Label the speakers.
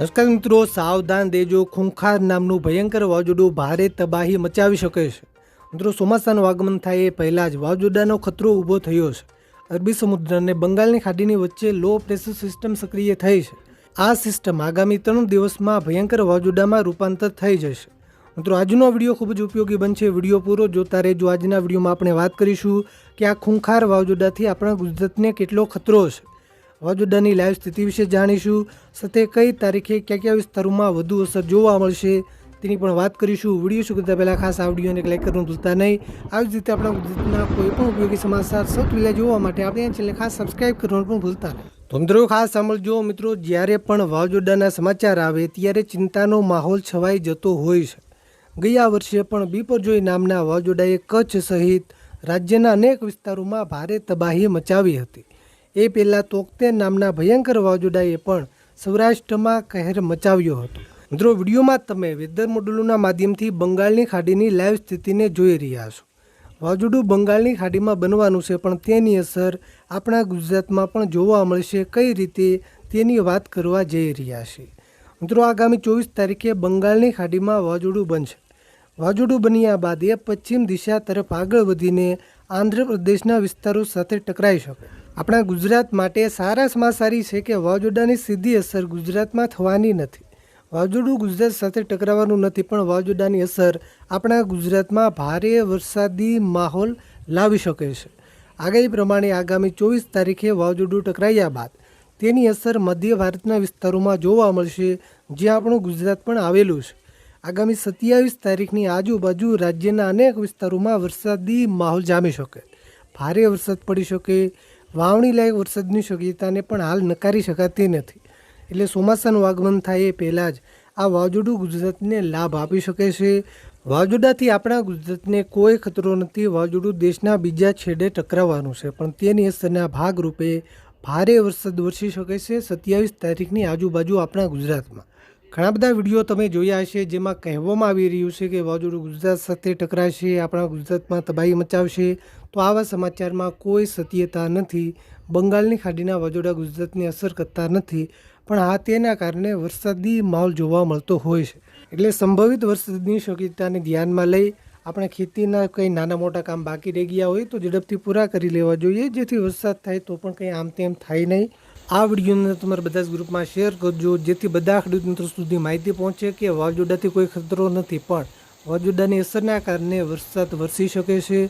Speaker 1: નમસ્કાર મિત્રો સાવધાન દેજો, ખૂંખાર નામનું ભયંકર વાવાઝોડું ભારે તબાહી મચાવી શકે છે. મિત્રો, ચોમાસાનું આગમન થાય એ પહેલાં જ વાવાઝોડાનો ખતરો ઊભો થયો છે. અરબી સમુદ્ર અને બંગાળની ખાડીની વચ્ચે લો પ્રેશર સિસ્ટમ સક્રિય થઈ છે. આ સિસ્ટમ આગામી ત્રણ દિવસમાં ભયંકર વાવાઝોડામાં રૂપાંતર થઈ જશે. મિત્રો, આજનો વીડિયો ખૂબ જ ઉપયોગી બનશે. વીડિયો પૂરો જોતા રહેજો. આજના વિડીયોમાં આપણે વાત કરીશું કે આ ખૂંખાર વાવાઝોડાથી આપણા ગુજરાતને કેટલો ખતરો છે. વાવાઝોડાની લાઈવ સ્થિતિ વિશે જાણીશું. સાથે કઈ તારીખે કયા કયા વિસ્તારોમાં વધુ અસર જોવા મળશે તેની પણ વાત કરીશું. વીડિયો શું કરતા પહેલાં ખાસ આ વિડીયોને લાઈક કરવાનું ભૂલતા નહીં. આવી જ રીતે આપણા ગુજરાતના કોઈ પણ ઉપયોગી સમાચાર પહેલાં જોવા માટે આપણે આ ચેનલને ખાસ સબસ્ક્રાઈબ કરવાનું પણ ભૂલતા નહીં. તો મિત્રો ખાસ સાંભળજો. મિત્રો જ્યારે પણ વાવાઝોડાના સમાચાર આવે ત્યારે ચિંતાનો માહોલ છવાઈ જતો હોય છે. ગયા વર્ષે પણ બીપરજોઈ નામના વાવાઝોડાએ કચ્છ સહિત રાજ્યના અનેક વિસ્તારોમાં ભારે તબાહી મચાવી હતી. એ પહેલાં તોકતે નામના ભયંકર વાવાઝોડાએ પણ સૌરાષ્ટ્રમાં કહેર મચાવ્યો હતો. મિત્રો, વિડીયોમાં તમે વેધર મોડ્યુલોના માધ્યમથી બંગાળની ખાડીની લાઈવ સ્થિતિને જોઈ રહ્યા છો. વાવાઝોડું બંગાળની ખાડીમાં બનવાનું છે, પણ તેની અસર આપણા ગુજરાતમાં પણ જોવા મળશે કઈ રીતે તેની વાત કરવા જઈ રહ્યા છે. મિત્રો, આગામી ચોવીસ તારીખે બંગાળની ખાડીમાં વાવાઝોડું બનશે. વાવાઝોડું બન્યા બાદ એ પશ્ચિમ દિશા તરફ આગળ વધીને આંધ્રપ્રદેશના વિસ્તારો સાથે ટકરાઈ શકે. આપણા ગુજરાત માટે સારા સમાચારી છે કે વાવાઝોડાની સીધી અસર ગુજરાતમાં થવાની નથી. વાવાઝોડું ગુજરાત સાથે ટકરાવાનું નથી, પણ વાવાઝોડાની અસર આપણા ગુજરાતમાં ભારે વરસાદી માહોલ લાવી શકે છે. આગાહી પ્રમાણે આગામી ચોવીસ તારીખે વાવાઝોડું ટકરાયા બાદ તેની અસર મધ્ય ભારતના વિસ્તારોમાં જોવા મળશે, જ્યાં આપણું ગુજરાત પણ આવેલું છે. આગામી સત્યાવીસ તારીખની આજુબાજુ રાજ્યના અનેક વિસ્તારોમાં વરસાદી માહોલ જામી શકે. ભારે વરસાદ પડી શકે વાવણી લાયક વરસાદની શક્યતાને પણ હાલ નકારી શકાતી નથી. એટલે ચોમાસાનું આગમન થાય એ પહેલાં જ આ વાવાઝોડું ગુજરાતને લાભ આપી શકે છે. વાવાઝોડાથી આપણા ગુજરાતને કોઈ ખતરો નથી. વાવાઝોડું દેશના બીજા છેડે ટકરાવવાનું છે. પણ તેની અસરના ભાગરૂપે ભારે વરસાદ વરસી શકે છે સત્યાવીસ તારીખની આજુબાજુ આપણા ગુજરાતમાં. ઘણા બધા વીડિયો તમે જોયા હશે જેમાં કહેવામાં આવી રહ્યું છે કે વાવાઝોડું ગુજરાત સાથે ટકરાશે, આપણા ગુજરાતમાં તબાહી મચાવશે. તો આવા સમાચારમાં કોઈ સત્યતા નથી. બંગાળની ખાડીના વાવાઝોડા ગુજરાતને અસર કરતા નથી, પણ આ તેના કારણે વરસાદી માહોલ જોવા મળતો હોય છે. એટલે સંભવિત વરસાદની શક્યતાને ધ્યાનમાં લઈ આપણે ખેતીના કંઈ નાના મોટા કામ બાકી રહી ગયા હોય તો ઝડપથી પૂરા કરી લેવા જોઈએ. જેથી વરસાદ થાય તો પણ કંઈ આમ તેમ થાય નહીં. આ વિડીયોને તમારા બધા જ ગ્રુપમાં શેર કરજો. જેથી બધા ખેડૂત મિત્રો સુધી માહિતી પહોંચે કે વાવાઝોડાથી કોઈ ખતરો નથી. પણ વાવાઝોડાની અસરના કારણે વરસાદ વરસી શકે છે.